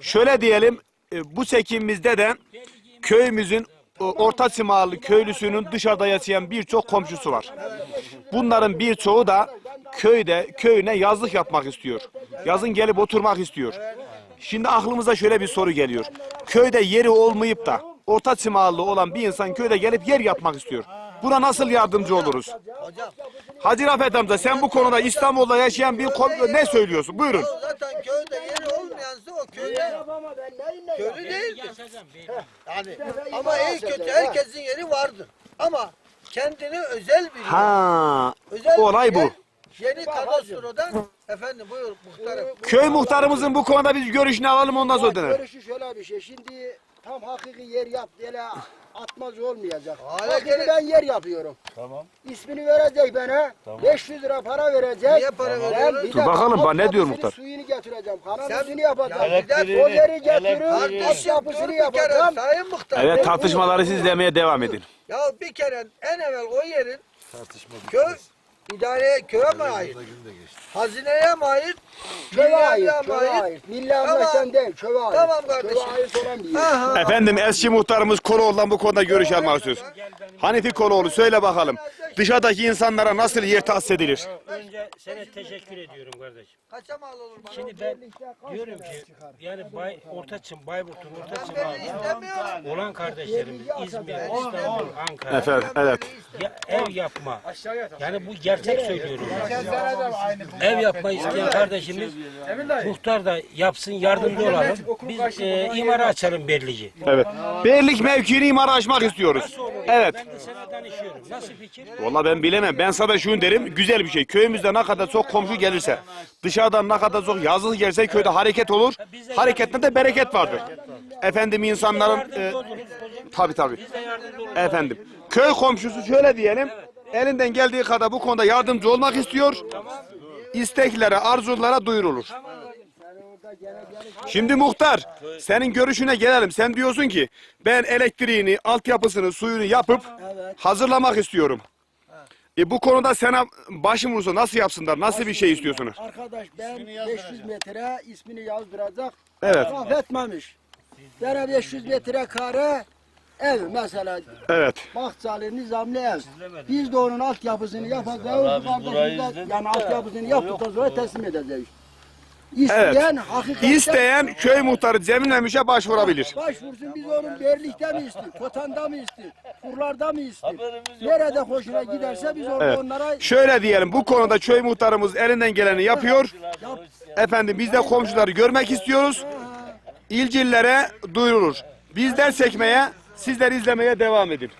Şöyle diyelim e, bu çekimimizde de köyümüzün e, Orta Simalı köylüsünün dışarıda yaşayan birçok komşusu var. Bunların birçoğu da köyde köyüne yazlık yapmak istiyor. Yazın gelip oturmak istiyor. Şimdi aklımıza şöyle bir soru geliyor. Köyde yeri olmayıp da Orta Simalı olan bir insan köyde gelip yer yapmak istiyor. Buna nasıl yardımcı oluruz? Hacı Rafet amca sen bu konuda İstanbul'da yaşayan bir ne söylüyorsun? Buyurun. Zaten köyde olmayansa o köyde köylü değildir. Yani ama iyi kötü herkesin yeri vardır. Ama kendini özel biliyor. Ha, Özel olay bu. Yeni kadastrodan efendim buyur muhtarım. Köy muhtarımızın bu konuda biz görüşünü alalım ondan sonra dönelim. Görüşü şöyle bir şey. Şimdi tam hakiki yer yap böyle atmaz olmayacak. Hala Hakiki gene- ben yer yapıyorum. Tamam. İsmini verecek bana. 500 lira para verecek. Niye para Ben veriyorsun? Dur bakalım, bana ne diyor muhtar? Suyunu getireceğim. Kanalını yapacağım. De- o yeri getiririm. Bir kere yapacağım. sayın muhtar. Evet tartışmaları siz izlemeye devam edin. Ya bir kere en evvel o yerin köy idareye köye mi ait? Hazineye mi ait? Köye ait. Köye ait? Milli Tamam. anlaştan değil. Köye ait. Tamam kardeşim. Köye ait olan bir yer. Aha. Efendim eski muhtarımız Koloğlu'dan bu konuda görüş almak istiyoruz. Hanifi Koloğlu söyle bakalım. Dışarıdaki insanlara nasıl yer tahsis edilir? Önce sana teşekkür ediyorum kardeşim. Kaça mal olur bana? Şimdi ben diyorum ki yani Bay, Ortaçım, Bayburt'un ağzı istemiyorum. olan kardeşlerimiz İzmir, İstanbul, Ankara Efendim, evet. ya, ev yapma. Yani bu gerçek söylüyorum. Ev yapma isteyen kardeşimiz muhtar da yapsın yardımcı olalım. Biz e, imara açalım Berlici. Evet. Birlik mevkiini imara açmak istiyoruz. Evet. Ben de sana danışıyorum. Nasıl fikir? Vallahi ben bilemem. Ben sana şunu derim. Güzel bir şey. Köyümüzde ne kadar çok komşu gelirse, dışarıdan ne kadar çok yazılı gelirse köyde hareket olur. Harekette de bereket vardır. Efendim insanların e, tabi tabi. Efendim. Köy komşusu şöyle diyelim. Elinden geldiği kadar bu konuda yardımcı olmak istiyor. İsteklere, arzulara duyurulur. Şimdi muhtar, senin görüşüne gelelim. Sen diyorsun ki ben elektriğini, altyapısını, suyunu yapıp hazırlamak istiyorum. E bu konuda sana başım vursa nasıl yapsınlar? Nasıl bir şey istiyorsunuz? Arkadaş ben 500 metre ismini yazdıracak. Evet. Affetmemiş. Bana 500 metre kare ev mesela Evet. bahçeli nizamlı ev. Biz de onun altyapısını yapacağız. Bu kardeşimiz de yani altyapısını yaptıktan sonra teslim edeceğiz. İsteyen hakikaten İsteyen köy muhtarı Cemil Memiş'e başvurabilir. başvursun biz onun Berlik'te mi istiyor, Kotan'da mı istiyor, Furlar'da mı istiyor? Nerede hoşuna giderse biz orada Evet. onlara Şöyle diyelim bu konuda köy muhtarımız elinden geleni yapıyor. Efendim biz de komşuları görmek istiyoruz. İlgililere duyurulur. Bizler çekmeye, sizler izlemeye devam edin.